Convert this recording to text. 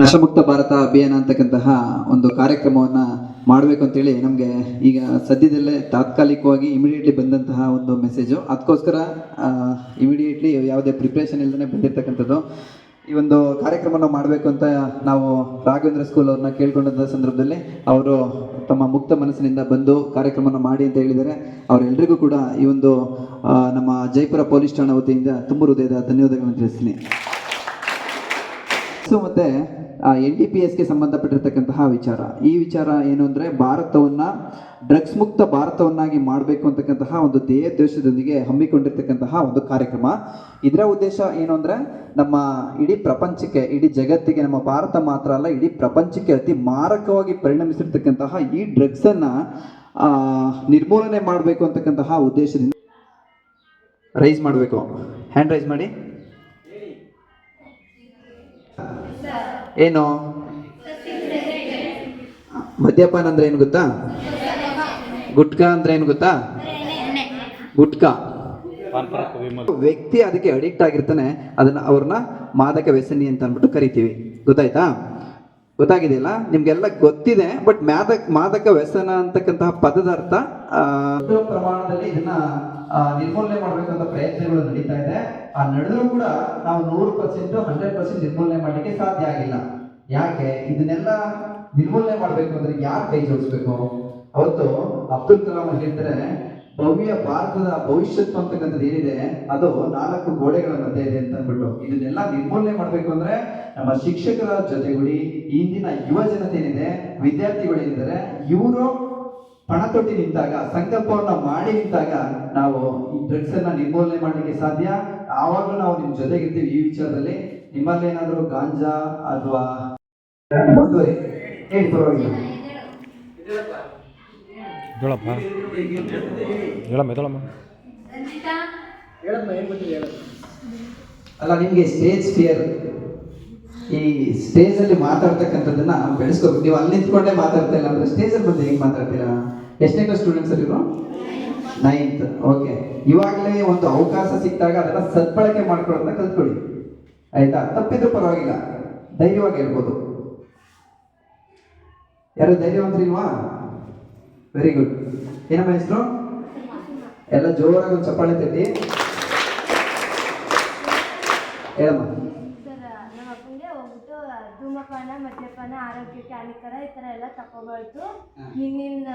ನಶಮುಕ್ತ ಭಾರತ ಅಭಿಯಾನ ಅಂತಕ್ಕಂತಹ ಒಂದು ಕಾರ್ಯಕ್ರಮವನ್ನು ಮಾಡಬೇಕು ಅಂತೇಳಿ ನಮಗೆ ಈಗ ಸದ್ಯದಲ್ಲೇ ತಾತ್ಕಾಲಿಕವಾಗಿ ಇಮಿಡಿಯೇಟ್ಲಿ ಬಂದಂತಹ ಒಂದು ಮೆಸೇಜು ಅದಕ್ಕೋಸ್ಕರ ಇಮಿಡಿಯೇಟ್ಲಿ ಯಾವುದೇ ಪ್ರಿಪ್ರೇಷನ್ ಇಲ್ಲದೇ ಬಂದಿರತಕ್ಕಂಥದ್ದು. ಈ ಒಂದು ಕಾರ್ಯಕ್ರಮವನ್ನು ಮಾಡಬೇಕು ಅಂತ ನಾವು ರಾಘವೇಂದ್ರ ಸ್ಕೂಲ್ ಅವ್ರನ್ನ ಕೇಳ್ಕೊಂಡಂಥ ಸಂದರ್ಭದಲ್ಲಿ ಅವರು ತಮ್ಮ ಮುಕ್ತ ಮನಸ್ಸಿನಿಂದ ಬಂದು ಕಾರ್ಯಕ್ರಮನ ಮಾಡಿ ಅಂತ ಹೇಳಿದರೆ ಅವರೆಲ್ಲರಿಗೂ ಕೂಡ ಈ ಒಂದು ನಮ್ಮ ಜೈಪುರ ಪೊಲೀಸ್ ಠಾಣಾ ವತಿಯಿಂದ ತುಂಬ ಹೃದಯದ ಧನ್ಯವಾದಗಳನ್ನು ತಿಳಿಸ್ತೀನಿ. ಸೊ ಮತ್ತೆ ಎನ್ ಡಿ ಪಿ ಎಸ್ಗೆ ಸಂಬಂಧಪಟ್ಟಿರ್ತಕ್ಕಂತಹ ವಿಚಾರ. ಈ ವಿಚಾರ ಏನು ಅಂದರೆ ಭಾರತವನ್ನ ಡ್ರಗ್ಸ್ ಮುಕ್ತ ಭಾರತವನ್ನಾಗಿ ಮಾಡಬೇಕು ಅಂತಕ್ಕಂತಹ ಒಂದು ಧ್ಯೇಯೋದ್ದೇಶದೊಂದಿಗೆ ಹಮ್ಮಿಕೊಂಡಿರ್ತಕ್ಕಂತಹ ಒಂದು ಕಾರ್ಯಕ್ರಮ. ಇದರ ಉದ್ದೇಶ ಏನು ಅಂದರೆ ನಮ್ಮ ಇಡೀ ಪ್ರಪಂಚಕ್ಕೆ ಇಡೀ ಜಗತ್ತಿಗೆ ನಮ್ಮ ಭಾರತ ಮಾತ್ರ ಅಲ್ಲ ಇಡೀ ಪ್ರಪಂಚಕ್ಕೆ ಅತಿ ಮಾರಕವಾಗಿ ಪರಿಣಮಿಸಿರ್ತಕ್ಕಂತಹ ಈ ಡ್ರಗ್ಸನ್ನು ನಿರ್ಮೂಲನೆ ಮಾಡಬೇಕು ಅಂತಕ್ಕಂತಹ ಉದ್ದೇಶದಿಂದ ರೈಸ್ ಮಾಡಬೇಕು. ಹ್ಯಾಂಡ್ ರೈಸ್ ಮಾಡಿ. ಏನು? ಮದ್ಯಪಾನ ಅಂದ್ರೆ ಏನು ಗೊತ್ತಾ? ಗುಟ್ಕಾ ಅಂದ್ರೆ ಏನು ಗೊತ್ತಾ? ಗುಟ್ಕಾ. ವ್ಯಕ್ತಿ ಅದಕ್ಕೆ ಅಡಿಕ್ಟ್ ಆಗಿರ್ತಾನೆ, ಅದನ್ನ ಅವ್ರನ್ನ ಮಾದಕ ವ್ಯಸನಿ ಅಂತ ಅಂದ್ಬಿಟ್ಟು ಕರಿತೀವಿ. ಗೊತ್ತಾಯ್ತಾ? ಗೊತ್ತಾಗಿದೆಯಲ್ಲ ನಿಮ್ಗೆಲ್ಲ ಗೊತ್ತಿದೆ ಬಟ್ ಮಾದಕ ಮಾದಕ ವ್ಯಸನ ಅಂತಕ್ಕಂತಹ ಪದದ ಅರ್ಥ ಪ್ರಮಾಣದಲ್ಲಿ ಇದನ್ನ ನಿರ್ಮೂಲನೆ ಮಾಡಬೇಕಂತ ಪ್ರಯತ್ನಗಳು ನಡೀತಾ ಇದೆ. ಆ ನಡೆದ್ರೂ ಕೂಡ ನಾವು ನೂರು ಪರ್ಸೆಂಟ್ ಹಂಡ್ರೆಡ್ ಪರ್ಸೆಂಟ್ ನಿರ್ಮೂಲನೆ ಮಾಡಲಿಕ್ಕೆ ಸಾಧ್ಯ ಆಗಿಲ್ಲ. ಯಾಕೆ? ಇದನ್ನೆಲ್ಲ ನಿರ್ಮೂಲನೆ ಮಾಡಬೇಕು ಅಂದ್ರೆ ಯಾರು ಕೈ ಜೋಡಿಸ್ಬೇಕು? ಅವತ್ತು ಅಬ್ದುಲ್ ಕಲಾಂ ಹೇಳಿದ್ರೆ ಭವ್ಯ ಭಾರತದ ಭವಿಷ್ಯತ್ ಅಂತಕ್ಕಂಥದ್ದು ಏನಿದೆ ಅದು ನಾಲ್ಕು ಗೋಡೆಗಳ ಮಧ್ಯೆ ಇದೆ ಅಂತ ಅಂದ್ಬಿಟ್ಟು ಇದನ್ನೆಲ್ಲ ನಿರ್ಮೂಲನೆ ಮಾಡಬೇಕು ಅಂದ್ರೆ ನಮ್ಮ ಶಿಕ್ಷಕರ ಜೊತೆಗೂಡಿ ಇಂದಿನ ಯುವ ಜನತೆ ಏನಿದೆ ವಿದ್ಯಾರ್ಥಿಗಳು ಏನಿದ್ದಾರೆ ಇವರು ಪಣ ತೊಟ್ಟಿ ನಿಂತಾಗ ಸಂಕಲ್ಪವನ್ನ ಮಾಡಿ ನಿಂತಾಗ ನಾವು ಈ ಡ್ರಗ್ಸ್ ಅನ್ನ ನಿರ್ಮೂಲನೆ ಮಾಡಲಿಕ್ಕೆ ಸಾಧ್ಯ. ಆವಾಗಲೂ ನಾವು ನಿಮ್ ಜೊತೆಗಿರ್ತೀವಿ ಈ ವಿಚಾರದಲ್ಲಿ. ನಿಮ್ಮಲ್ಲಿ ಏನಾದರೂ ಗಾಂಜಾ ಅಥವಾ ಹೇಳಿ. ಪರವಾಗಿಲ್ಲ ಹೇಳಪ್ಪ. ಹೇಳಮ್ಮ ಹೇಳಮ್ಮ ಅಲ್ಲ ನಿಮಗೆ ಸ್ಟೇಜ್ ಫಿಯರ್ ಈ ಸ್ಟೇಜ್ ಅಲ್ಲಿ ಮಾತಾಡ್ತಕ್ಕಂಥದ್ದನ್ನ ಬೆಳೆಸ್ಕೋಬೇಕು. ನೀವು ಅಲ್ಲಿ ನಿಂತ್ಕೊಂಡೆ ಮಾತಾಡ್ತಾ ಇಲ್ಲ ಅಂದ್ರೆ ಸ್ಟೇಜ್ ಅಲ್ಲಿ ಬಂದು ಹೇಗೆ ಮಾತಾಡ್ತೀರಾ? ಎಷ್ಟನೇ ಸ್ಟೂಡೆಂಟ್ಸ್ ಅಲ್ಲಿ ಇವರು? ನೈನ್ತ್ ಓಕೆ ಇವಾಗಲೇ ಒಂದು ಅವಕಾಶ ಸಿಕ್ಕಾಗ ಅದನ್ನ ಸದ್ಬಳಕೆ ಮಾಡ್ಕೊಳ್ಳೋದನ್ನ ಕಲ್ತ್ಕೊಳ್ಳಿ. ಆಯ್ತಾ? ತಪ್ಪಿದ್ರೂ ಪರವಾಗಿಲ್ಲ. ಧೈರ್ಯವಾಗಿ ಹೇಳ್ಬೋದು. ಯಾರು ಧೈರ್ಯವಂತರಿಲ್ವಾ? ವೆರಿ ಗುಡ್ ಏನಮ್ಮ ಹೆಸರು? ಎಲ್ಲ ಜೋರಾಗಿ ಒಂದು ಚಪ್ಪಾಳೆ ತಟ್ಟಿ ಹೇಳಮ್ಮ ನಮ್ಮ ಅಪ್ಪಂಗೆ ಹೋಗ್ಬಿಟ್ಟು ಧೂಮಪಾನ ಮದ್ಯಪಾನ ಆರೋಗ್ಯಕ್ಕೆ ಹಾನಿಕರ ಈ ಥರ ಎಲ್ಲ ತಗೋಬಾರ್ದು ಹಿಂದಿನ